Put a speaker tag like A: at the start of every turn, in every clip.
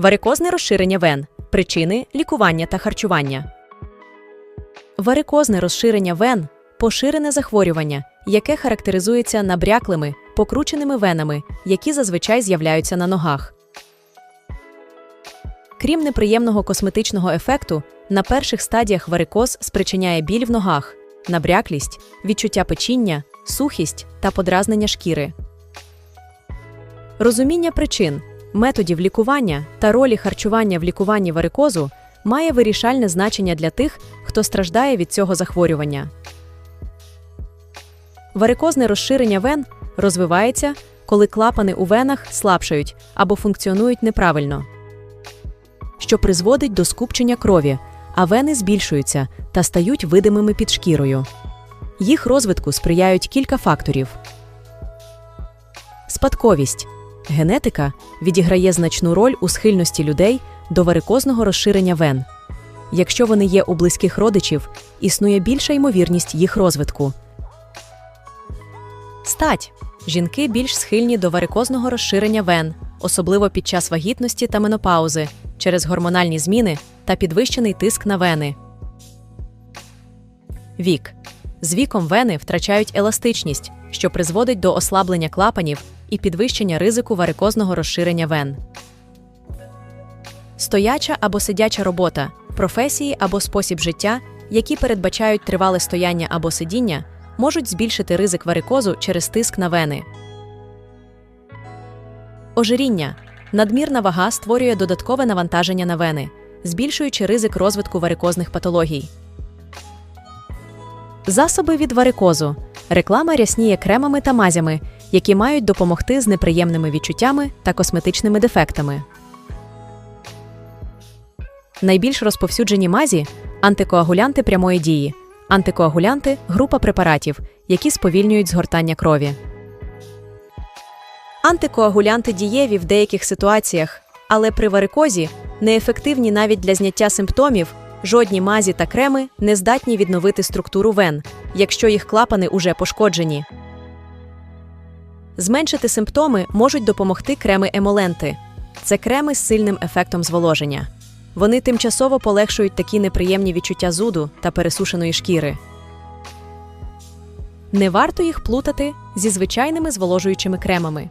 A: Варикозне розширення вен. Причини лікування та харчування. Варикозне розширення вен поширене захворювання, яке характеризується набряклими, покрученими венами, які зазвичай з'являються на ногах. Крім неприємного косметичного ефекту, на перших стадіях варикоз спричиняє біль в ногах, набряклість, відчуття печіння, сухість та подразнення шкіри. Розуміння причин, методів лікування та ролі харчування в лікуванні варикозу має вирішальне значення для тих, хто страждає від цього захворювання. Варикозне розширення вен розвивається, коли клапани у венах слабшають або функціонують неправильно, що призводить до скупчення крові, а вени збільшуються та стають видимими під шкірою. Їх розвитку сприяють кілька факторів. Спадковість. Генетика відіграє значну роль у схильності людей до варикозного розширення вен. Якщо вони є у близьких родичів, існує більша ймовірність їх розвитку. Стать. Жінки більш схильні до варикозного розширення вен, особливо під час вагітності та менопаузи, через гормональні зміни та підвищений тиск на вени. Вік. З віком вени втрачають еластичність, що призводить до ослаблення клапанів і підвищення ризику варикозного розширення вен. Стояча або сидяча робота, професії або спосіб життя, які передбачають тривале стояння або сидіння, можуть збільшити ризик варикозу через тиск на вени. Ожиріння. Надмірна вага створює додаткове навантаження на вени, збільшуючи ризик розвитку варикозних патологій. Засоби від варикозу. Реклама рясніє кремами та мазями, які мають допомогти з неприємними відчуттями та косметичними дефектами. Найбільш розповсюджені мазі антикоагулянти прямої дії. Антикоагулянти група препаратів, які сповільнюють згортання крові. Антикоагулянти дієві в деяких ситуаціях, але при варикозі неефективні навіть для зняття симптомів. Жодні мазі та креми не здатні відновити структуру вен, якщо їх клапани уже пошкоджені. Зменшити симптоми можуть допомогти креми емоленти. Це креми з сильним ефектом зволоження. Вони тимчасово полегшують такі неприємні відчуття зуду та пересушеної шкіри. Не варто їх плутати зі звичайними зволожуючими кремами.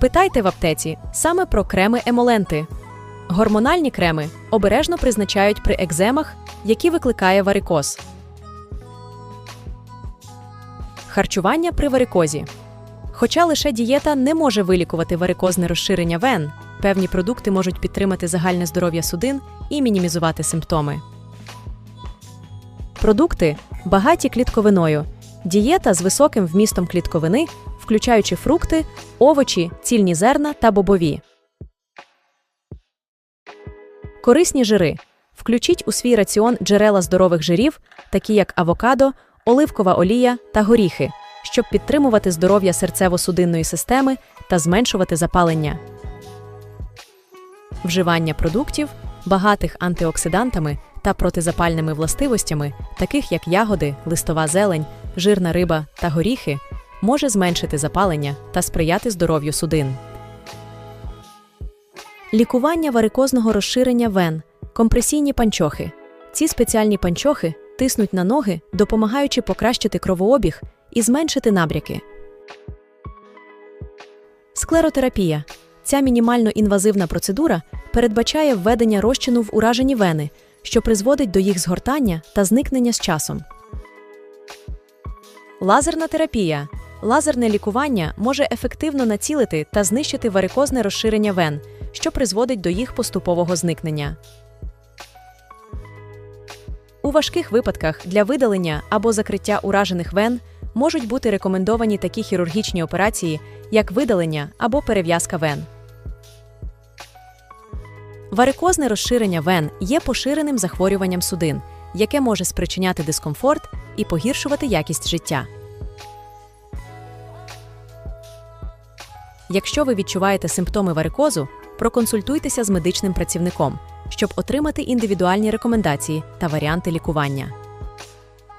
A: Питайте в аптеці саме про креми емоленти. Гормональні креми обережно призначають при екземах, які викликає варикоз. Харчування при варикозі. Хоча лише дієта не може вилікувати варикозне розширення вен, певні продукти можуть підтримати загальне здоров'я судин і мінімізувати симптоми. Продукти багаті клітковиною. Дієта з високим вмістом клітковини, включаючи фрукти, овочі, цільні зерна та бобові. Корисні жири. Включіть у свій раціон джерела здорових жирів, такі як авокадо, оливкова олія та горіхи, щоб підтримувати здоров'я серцево-судинної системи та зменшувати запалення. Вживання продуктів, багатих антиоксидантами та протизапальними властивостями, таких як ягоди, листова зелень, жирна риба та горіхи, може зменшити запалення та сприяти здоров'ю судин. Лікування варикозного розширення вен, компресійні панчохи. Ці спеціальні панчохи тиснуть на ноги, допомагаючи покращити кровообіг і зменшити набряки. Склеротерапія. Ця мінімально інвазивна процедура передбачає введення розчину в уражені вени, що призводить до їх згортання та зникнення з часом. Лазерна терапія. Лазерне лікування може ефективно націлити та знищити варикозне розширення вен, що призводить до їх поступового зникнення. У важких випадках для видалення або закриття уражених вен можуть бути рекомендовані такі хірургічні операції, як видалення або перев'язка вен. Варикозне розширення вен є поширеним захворюванням судин, яке може спричиняти дискомфорт і погіршувати якість життя. Якщо ви відчуваєте симптоми варикозу, проконсультуйтеся з медичним працівником, щоб отримати індивідуальні рекомендації та варіанти лікування.